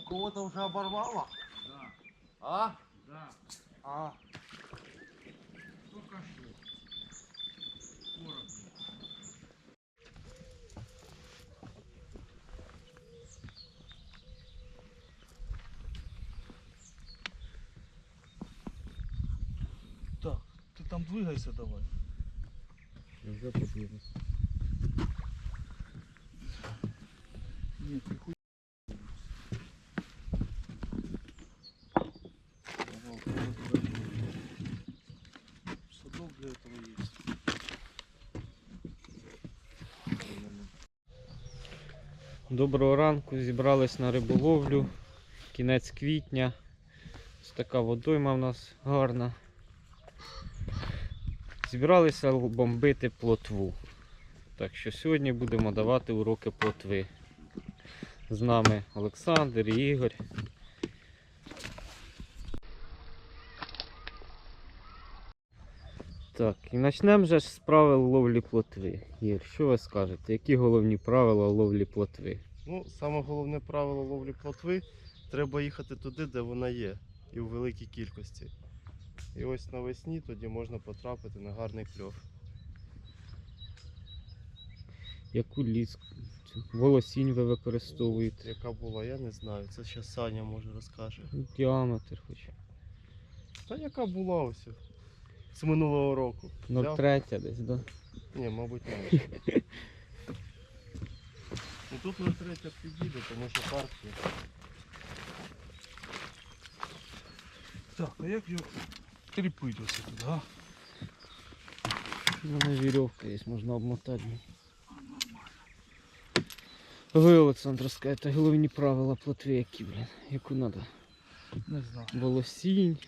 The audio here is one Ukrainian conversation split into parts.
Кого-то уже оборвало? Да, А? да. А. Только что. Коротко. Так, ти там двигайся давай. Уже подвинулся. Ні, ти хуй. Садок для этого есть. Доброго ранку, зібрались на риболовлю. Кінець квітня. Ось така водойма в нас гарна. Зібралися бомбити плотву. Так що сьогодні будемо давати уроки плотви. З нами Олександр і Ігор. Так, і почнемо же ж з правил ловлі плотви. Ігор, що ви скажете? Які головні правила ловлі плотви? Ну, саме головне правило ловлі плотви треба їхати туди, де вона є, і в великій кількості. І ось навесні тоді можна потрапити на гарний кльов. Яку ліску? Волосінь ви використовуєте? Яка була, я не знаю. Це ще Саня може розкаже. Діаметр хоч. Та яка була ось з минулого року? Взяв? 0,3 десь, да? Ні, мабуть, не. Ну тут на третя підійде, тому що парк є. Так, а як його кріпить оце тут, га? У мене вірьовка є, можна обмотати. Ви, Олександр, скажете, головні правила плотви які, блін. Яку треба? Не знаю. Волосінь.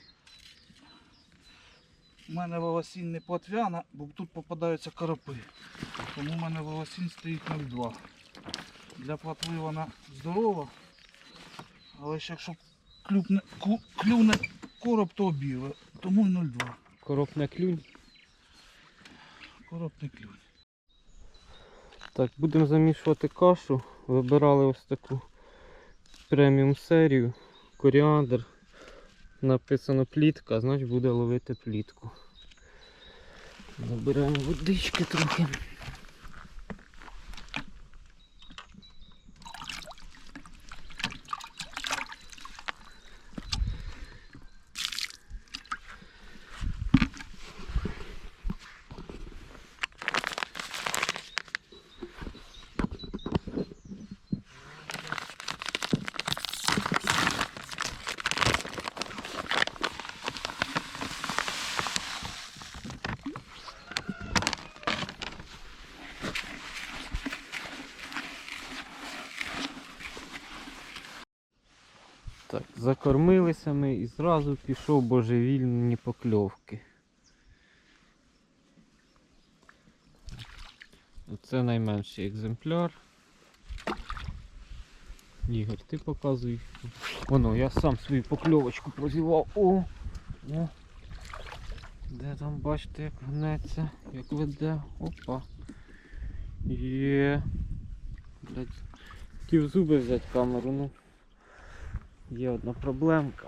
У мене волосінь не платвяна, бо тут попадаються коропи. Тому у мене волосінь стоїть 0,2. Для платви вона здорова. Але ж якщо клюкне, клюне короб, то обірве. Тому й 0,2. Короб не клюнь. Короб не клюне. Так, будемо замішувати кашу. Вибирали ось таку преміум серію. Коріандр. Написано плітка, значить буде ловити плітку. Наберемо водички трохи. Так, закормилися ми і зразу пішов божевільні покльовки. Це найменший екземпляр. Ігор, ти показуй. Воно, я сам свою покльовочку прозівав. О! О! Де там бачите, як гнеться, як веде. Опа. Є. Блять. Хотів зуби взяти камеру, ну. Є одна проблемка.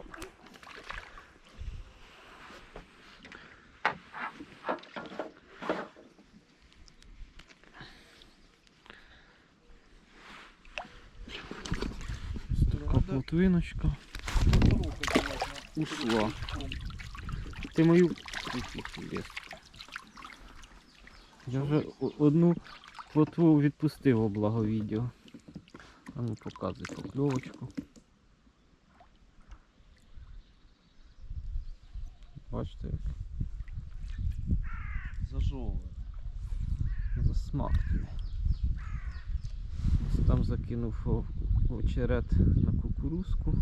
Плотвиночка ушла. Ти мою. Я вже одну плотву відпустив у благовідео. А ну показуй покльовочку. Бачите, як Зажовує. Засмактує. Ось Там закинув очерет на кукурузку.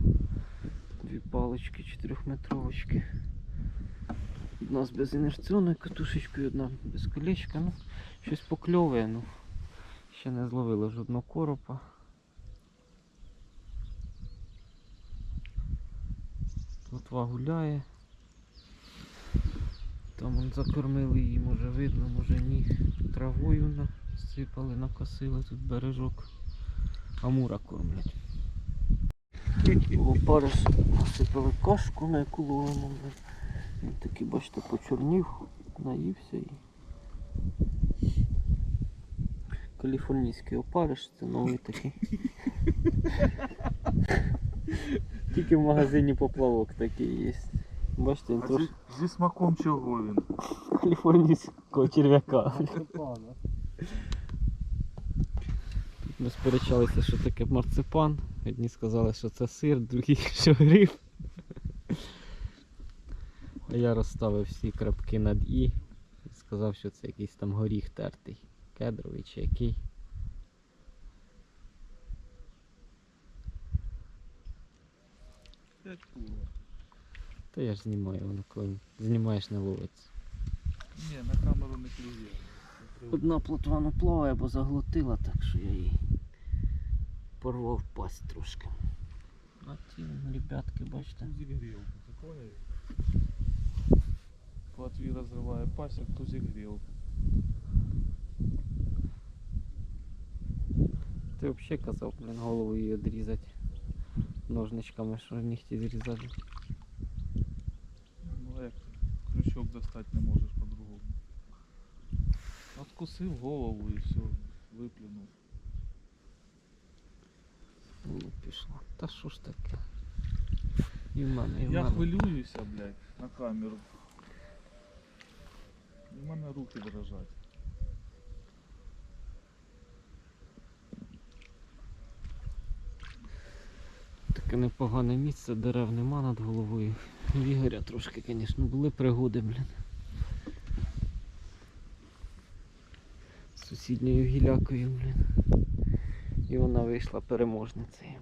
Дві палички чотирьохметровочки. Одна з безінерційною катушечкою, одна без колечка. Ну, щось покльовує, ну. Ще не зловили жодного коропа. Плотва гуляє. Там он закормили її, може видно, може ні. Травою насипали, накосили тут бережок. Амура кормлять. Опариш насипали кашку, на яку ловимо. Він такий, бачите, почорнів, наївся і. Каліфорнійський опариш, це новий такий. Тільки в магазині поплавок такий є. Бачите, він А трошки зі, зі смаком чого він? каліфорнійського черв'яка. Ми сперечалися, що таке марципан. Одні сказали, що це сир, другі, що гриб. А я розставив всі крапки над І і сказав, що це якийсь там горіх тертий. Кедровий чи який. П'ять. Та я ж знімаю, воно коли знімаєш не ловиться. Ні, на камеру не клює. Одна плотва не плаває, бо заглотила, так що я їй порвав пасть трошки. А ті ребятки, бачите. Тузик поняв? Розриває пасік, тузик грілку. Ти взагалі казав, блін, голову її відрізати ножничками, що нігті зрізати. Крючок достати не можеш по-другому. Откусив голову і все, виплюнув. Ну, пішло. Та що ж таке? І в мене, і в Я мене. хвилююся, блядь, на камеру. У мене руки дрожать. Таке непогане місце, дерев нема над головою. В Ігоря трошки, звісно, були пригоди, блін. З сусідньою гілякою, блін. І вона вийшла переможницею.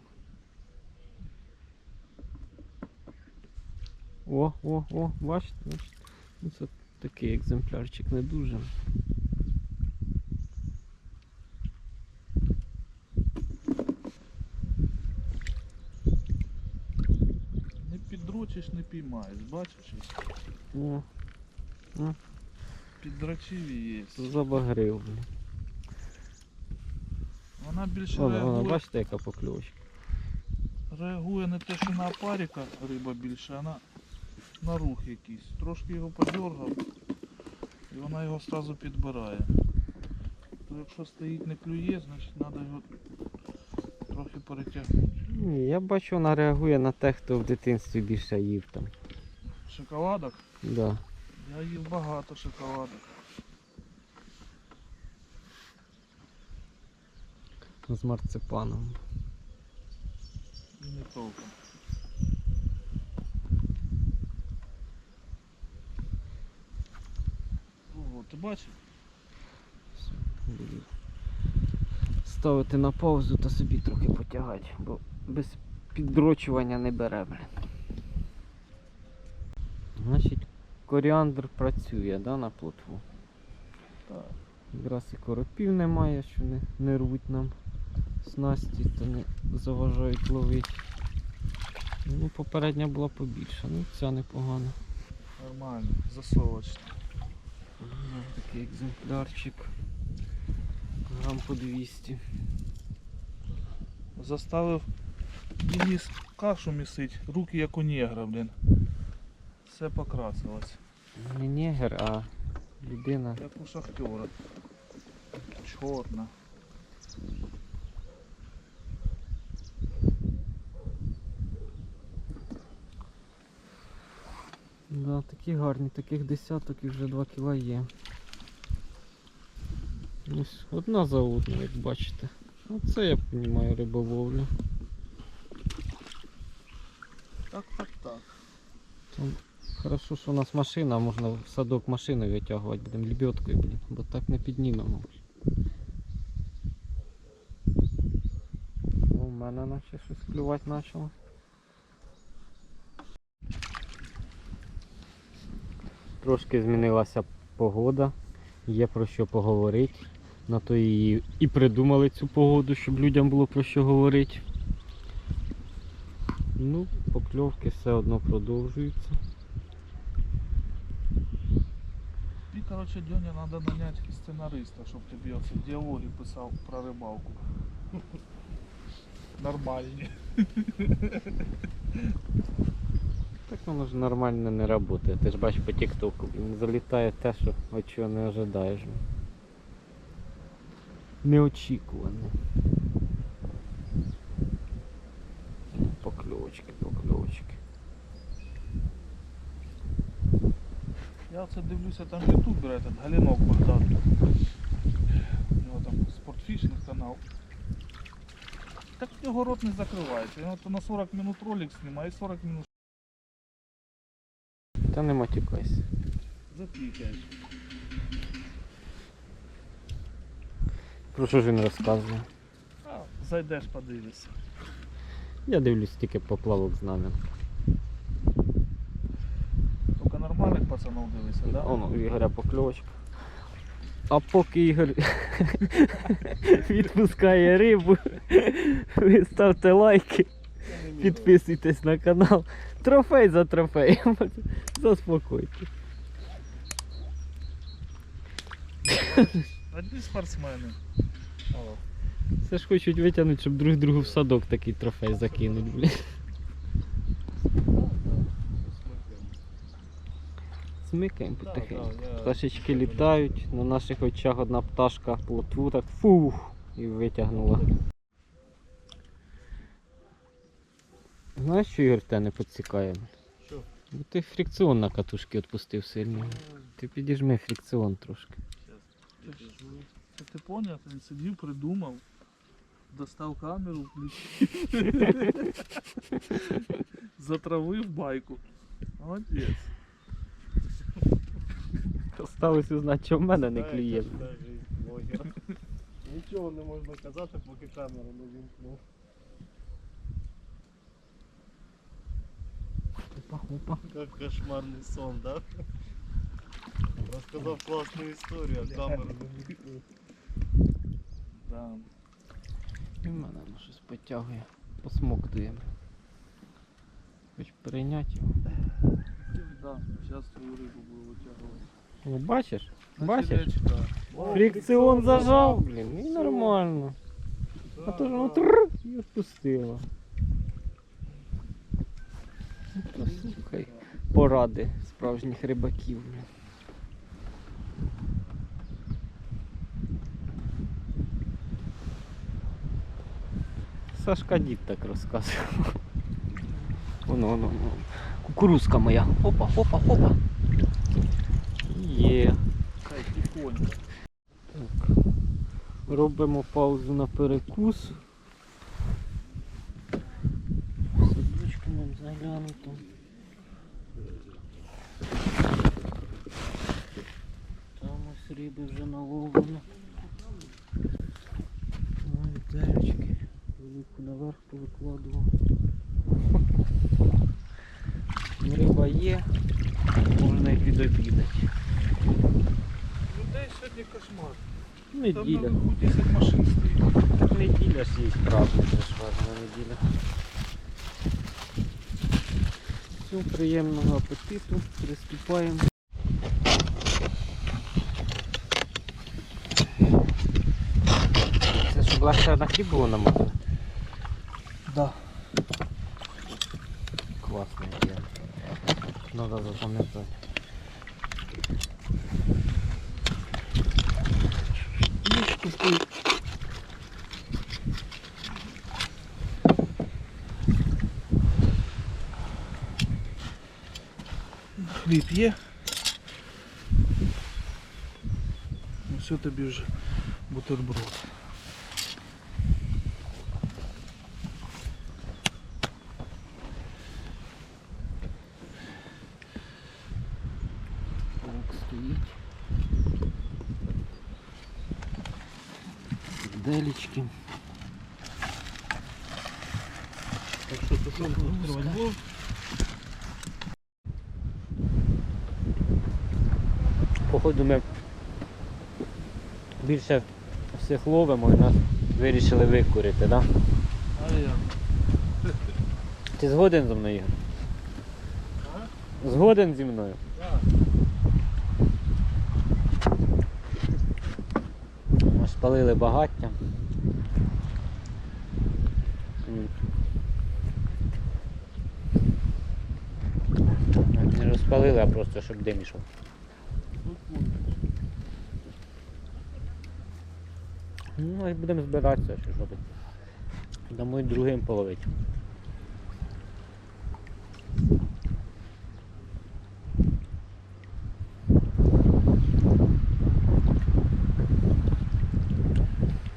О, о, о, бачите, бачите. Ну, це такий екземплярчик не дуже. Не піддрочиш, не піймаєш, бачиш? О, Піддрочив і є. забагрив, блін. Вона більше Вона, вона, реагує, бачите, яка покльовочка. реагує не те, що на опаріка риба більше, а на, на рух якийсь. Трошки його подергав і вона його одразу підбирає. То якщо стоїть не клює, значить треба його трохи перетягнути. Ні, я бачу, вона реагує на те, хто в дитинстві більше їв там. Шоколадок? Да. Я їв багато шоколадок. З марципаном. Не толком. Ого, ти бачив? Все, буду ставити на паузу та собі трохи потягати, бо без піддрочування не бере, блін. Значить, коріандр працює, да, на плотву. Так. Якраз і коропів немає, що не, не рвуть нам снасті та не заважають ловити. Ну, попередня була побільша, ну ця непогана. Нормально, засовочно. Да, такий екземплярчик. Грам по 200. Заставив її с- кашу місить, руки як у негра, блін. Все покрасилось. Не негр, а людина. Як у шахтера. Чорна. Да, такі гарні, таких десяток і вже 2 кіла є. Ось одна за одну, як бачите. Оце я розумію риболовлю. Так, так, так. Хорошо, що у нас машина, можна в садок машиною витягувати, будемо лебедкою, блін, бо так не піднімемо. У мене наче щось клювати почало. Трошки змінилася погода, є про що поговорити. На то і, і придумали цю погоду, щоб людям було про що говорити. Ну, покльовки все одно продовжуються. І, коротше, Дьоня треба наняти сценариста, щоб тобі оці діалоги писав про рибалку. нормальні. Так воно ж нормально не працює. Ти ж бачиш по тіктоку, залітає те, що от чого не ожидаєш. Неочікувано. Покльовочки, покльовочки. Я це дивлюся, там ютубер этот, Галінок Богдан. У нього там спортфішинг канал. Так в нього рот не закривається. Він от на 40 минут ролик знімає і 40 минут Та не матюкайся. запікаєш. Про що ж він розказує? А, зайдеш, подивишся. Я дивлюсь тільки поплавок з нами. Тільки нормальних пацанов дивися, да? Оно, у Ігоря покльовочка. А поки Ігор відпускає рибу, ви ставте лайки, підписуйтесь на канал. Трофей за трофеєм. Заспокойте. Одні спортсмени. Це ж хочуть витягнути, щоб друг другу в садок такий трофей закинуть, блін. Смикаємо потихеньку. Пташечки літають, на наших очах одна пташка плотву так фух і витягнула. Знаєш, що Ігор тебе не підсікає? Що? Бо ти фрикціон на катушки відпустив сильно. Ти підіжми фрикціон трошки. Ти поняв? Він сидів, придумав, достав камеру. Затравив байку. Молодець. Осталось узнати, що в мене не клює. Нічого не можна казати, поки камеру не вімкнув. Опа, опа. Як кошмарний сон, да? Розказав класну історію, а камеру не вімкнув. Да. І в мене воно щось потягує. Посмоктує. Хоч прийняти його. Да, зараз твою рибу буду витягувати. О, бачиш? Бачиш? Фрикціон зажав, блін, і нормально. А то ж воно тррр і відпустило. Ну, то слухай, поради справжніх рибаків. блін. Сашка дід так розказував. Воно, воно, воно. Кукурузка моя. Опа, опа, опа. Є. Так. Робимо паузу на перекус. Садочку нам заглянути. Там ось риби вже наловлено. Ой, девочки. Велику наверх повикладував. Ну, Риба є, можна і підобідати. Людей сьогодні кошмар. Там Неділя. наверху 10 машин стоїть. Так неділя ж є правда, це ж важна неділя. Всім приємного апетиту, приступаємо. Це щоб легше на хліб було намотати? Да. Класна ідея. Надо запам'ятати. Ніжку стоїть. Хліб є. Ну все тобі вже бутерброд. Делічки. Так що тушонку відкривати? Походу ми більше всіх ловимо і нас вирішили викурити, да? А я. Ти згоден зі мною? Ігор? Згоден зі мною? Ми спалили багаття. спеціально спалили, а просто щоб дим ішов. Ну, і будемо збиратися, що робити. Дамо й другим половити.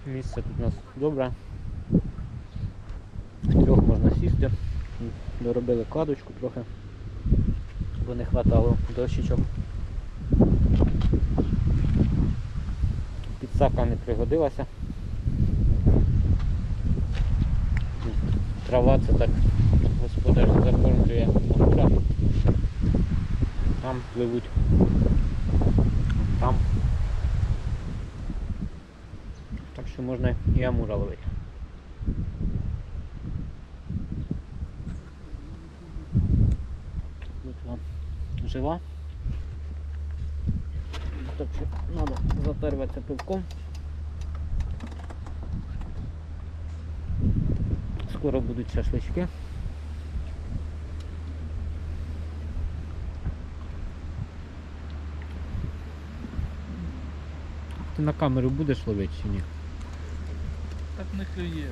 Місце тут у нас добре. В трьох можна сісти. Доробили кладочку трохи, бо не хватало дощечок. Підсака не пригодилася. Трава це так господар закормлює амура. Там пливуть. Там. Так що можна і амура ловити. Тут вам жила. Так що треба заперватися пивком. Скоро будуть шашлички. Ти на камеру будеш ловити чи ні? Так не клює.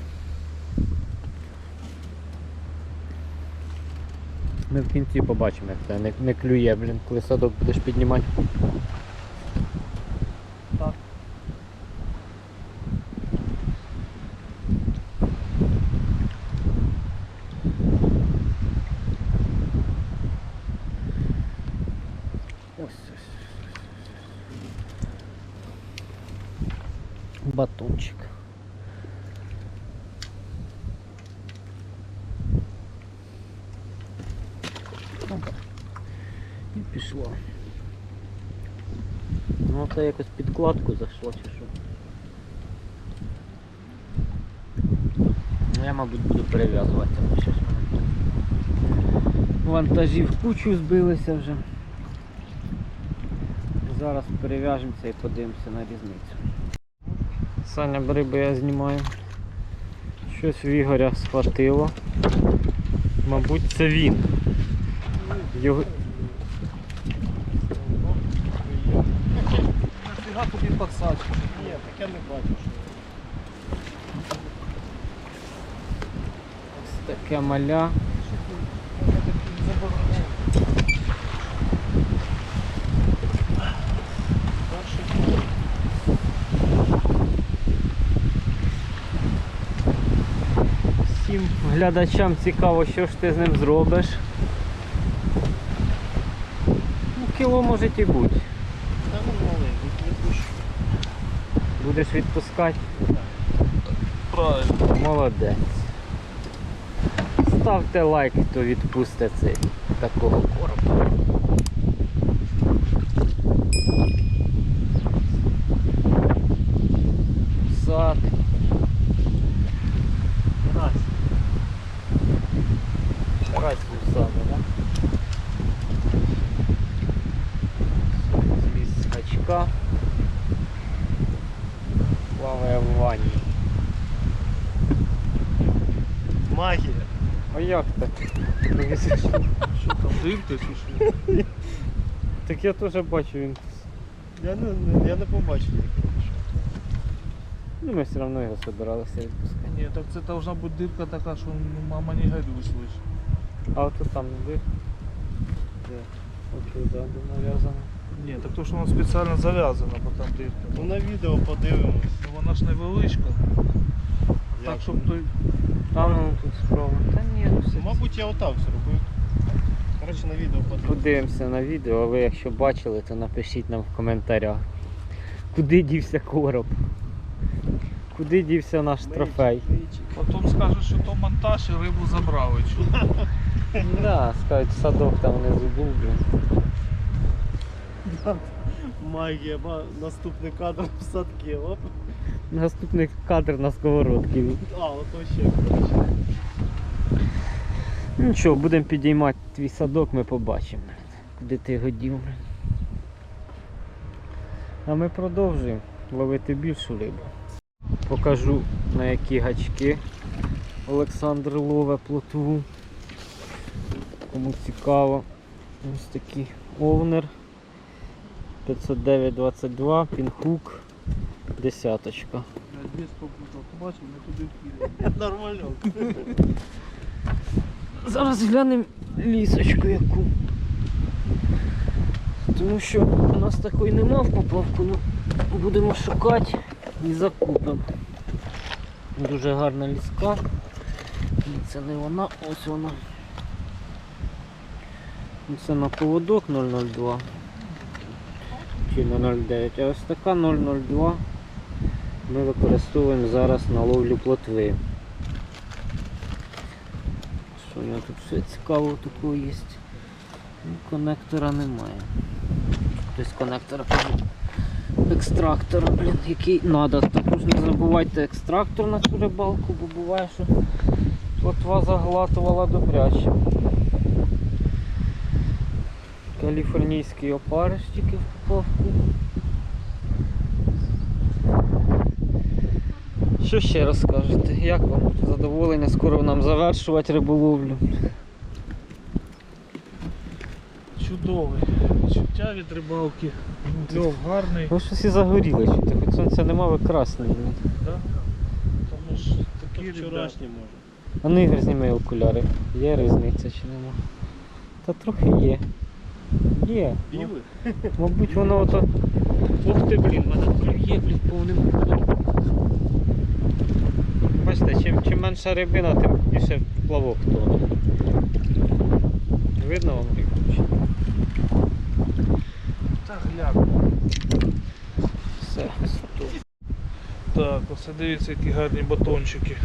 Ми в кінці побачимо, як це не, не клює, блін, коли садок будеш піднімати. Так. Ось ось. Батончик. Опа. І пішло. Ну це якось підкладку зайшло чи що. Ну я мабуть буду перев'язуватися, бо щось в мене. Вантажі в кучу збилися вже. Зараз перев'яжемося і подивимося на різницю. Саня, бери, бо я знімаю. Щось в Ігоря схватило. Мабуть, це він. Його... Нафіга тобі подсачка? Ні, так я не бачу. Ось таке маля. Всім глядачам цікаво, що ж ти з ним зробиш. Ну, кіло може і бути. Та ну малий, відпущу. Будеш відпускати. Правильно. Молодець. Ставте лайк, хто відпустить цей такого короба. Сад. Раз. Карась у саду, да? Зліз з гачка. Плаває в ванні. Магія. А як так? Що там, дивка чи що? Так я теж бачу він. Я не, не, я не побачив. як він пішов. Ну ми все одно його збиралися відпускати. Ні, так це должна бути дирка така, що ну, мама не гадюсь лиш. А от тут там не Де? Отут, да, де нав'язано. Ні, так то, що воно спеціально зав'язано, бо там дирка. Ну на відео подивимось. Ну вона ж невеличка. Як Так, щоб той. А ну тут справа. Та ні, ну все. Мабуть, я отак зробив. Коротше, на відео подивимось. Подивимося на відео, а ви якщо бачили, то напишіть нам в коментарях. Куди дівся короб? Куди дівся наш трофей? Потім скажуть, що то монтаж і рибу забрали. Да, скажуть, садок там внизу був, блін. Магія, ма- наступний кадр в садки. Оп. Наступний кадр на сковородці. А, ото ще коротше. Нічого, будемо підіймати твій садок, ми побачимо, куди ти його дів. А ми продовжуємо ловити більшу рибу. Покажу на які гачки Олександр лове плотву. Кому цікаво. Ось такий овнер 509-22, пінхук, десяточка. Без попутав. Побачив, не туди вкидав. Нормально. Зараз глянемо лісочку яку. Тому що у нас такої нема в поплавку, ну будемо шукати і закупимо. Дуже гарна ліска. Це не вона, ось вона. Це на поводок 002 чи на 0,9, а ось така 002 ми використовуємо зараз на ловлю плотви. Що нього тут все цікаво такого є. Ну, коннектора немає. Тобто коннектора. Екстрактора, блін, який треба. Також не забувайте екстрактор на цю рибалку, бо буває, що плотва заглатувала добряче. Каліфорнійський опариш тільки в поплавку. Що ще розкажете? Як вам задоволення? Скоро нам завершувати риболовлю. Чудове відчуття від рибалки. Кльов гарний. Ви щось і загоріли, що хоч сонця нема, ви красний. Да? Тому ж такі ребята. Вчорашній може. А ну Ігор зніми окуляри. Є різниця чи нема? Та трохи є. Є. Ну, Білий? Мабуть, воно ото. Ух ти, блін, мене клює, блін, повним ходом. Бачите, чим, чим менша рибина, тим більше плавок тоне. Видно вам рибу? Та гляк. Все. Так, ось дивіться, які гарні батончики.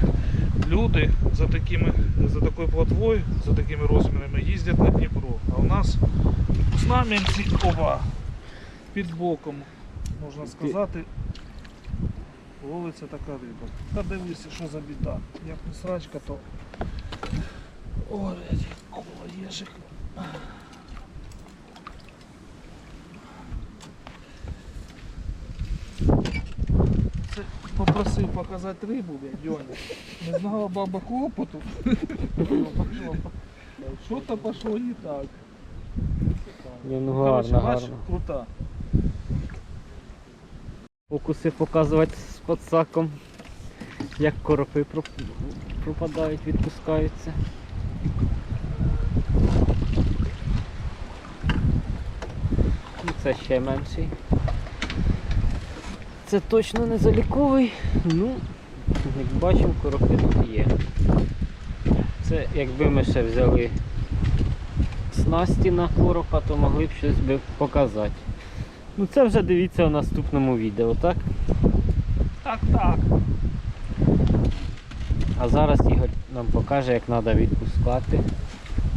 Люди за такими, за такою платвою, за такими розмірами їздять на Дніпро. А у нас в Знам'янці оба під боком, можна сказати, ловиться така риба. Та дивися, що за біда. Як не срачка, то. Ой, коло єжик. Це попросив показати рибу, блядь. Не знала баба хлопоту. Що-то пошло не так. Ні, ну гарно, бач, гарно. Крута. Фокуси показувати з подсаком, як коропи пропадають, відпускаються. І це ще менший. Це точно не заліковий, ну, як бачимо, коропи тут є. Це якби ми ще взяли снасті на коропа, то могли б щось би показати. Ну це вже дивіться у наступному відео, так? Так, так. А зараз Ігор нам покаже, як треба відпускати.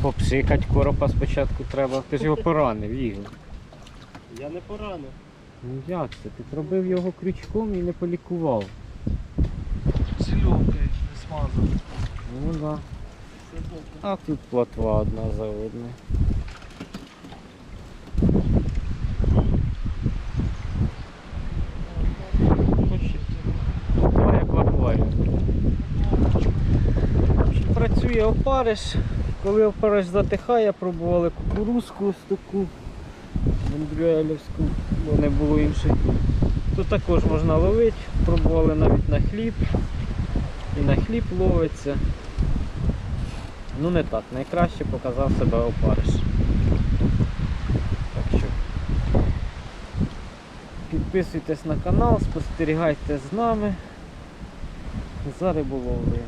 Попшикати коропа спочатку треба. Ти ж його поранив, Ігор. Я не поранив. Ну як це? Ти пробив його крючком і не полікував. Зеленкою не смазав. Ну да. А тут плотва одна за одною. Плотва як в акваріумі. Чи Працює опариш. Коли опариш затихає, пробували кукурузку ось таку Андрюелівську, бо не було іншої. Тут також можна ловити, пробували навіть на хліб. І на хліб ловиться. Ну не так, найкраще показав себе опариш. Так що підписуйтесь на канал, спостерігайте з нами за риболовлею.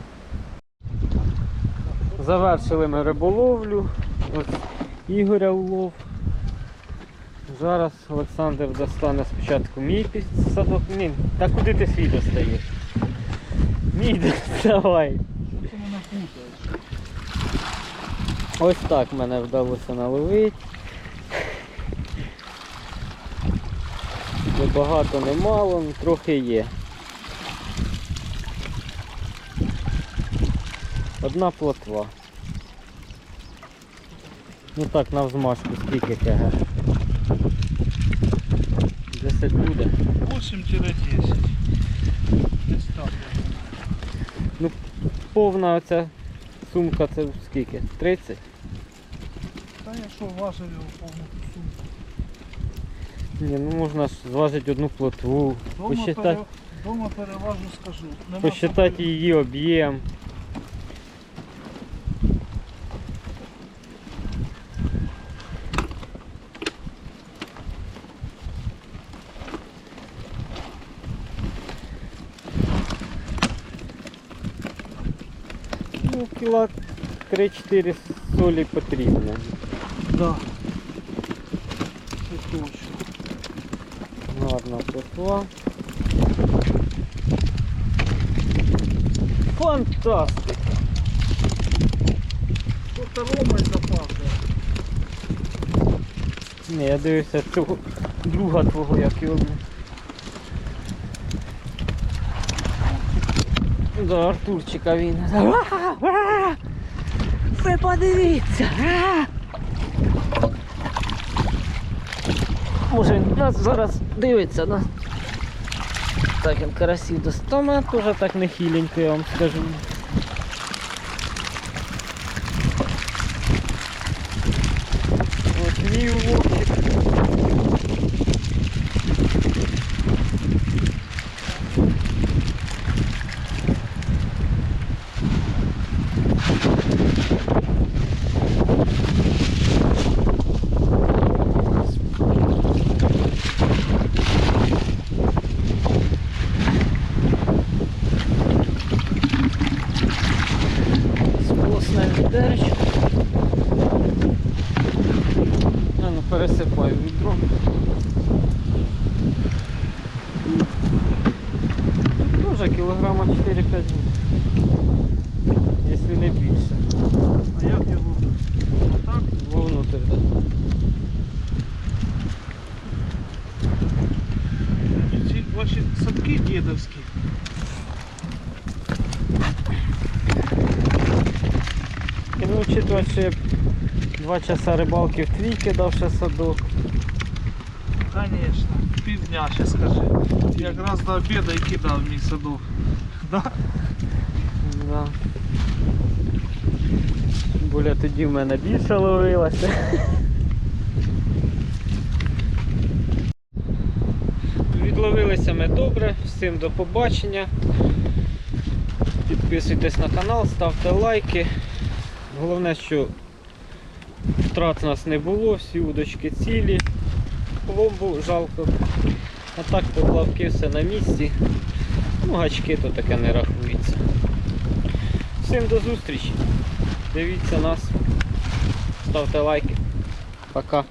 Завершили ми риболовлю. Ось Ігоря улов. Зараз Олександр достане спочатку мій підсадок. Ні, та куди ти свій достаєш? Мій доставай. Ось так мене вдалося наловити. Багато, не мало, ну, трохи є. Одна плотва. Ну так, на взмашку скільки КГ? 10 буде. 8-10. Десь так. Повна оця сумка це скільки? 30? Та Та якщо важив його повну сумку. Ні, ну можна ж зважити одну плотву, Дома, посчитати, пере... Дома переважу, скажу. Нема посчитати її об'єм. Ну, кіла 3-4 солі потрібно. Да. Це точно. Гарна. Фантастика! Тут Рома запахує. Ні, я дивився цього друга твого, як його. До Артурчика він. Ви подивіться! Може він нас зараз дивиться, да? Так, він карасів достане, теж так нехиленько, я вам скажу. От мій вовчик. Сполосне відеречко. А ну пересипаю відро. Дуже кілограма 4-5 якщо не більше. А як його? Так? Вовнутрь. да. І ці ваші садки дідовські. І ну, я 2 часа рибалки в твій кидав ще садок. Конечно. Півдня ще скажи. Якраз до обіду і кидав мій садок. Да? Да. Буля тоді в мене більше ловилася. Відловилися ми добре, всім до побачення. Підписуйтесь на канал, ставте лайки. Головне, що втрат у нас не було, всі удочки цілі. Пломбу жалко. А так поплавки все на місці. Ну, гачки то таке не рахується. Всім до зустрічі. Дивіться нас. Ставте лайки. Пока.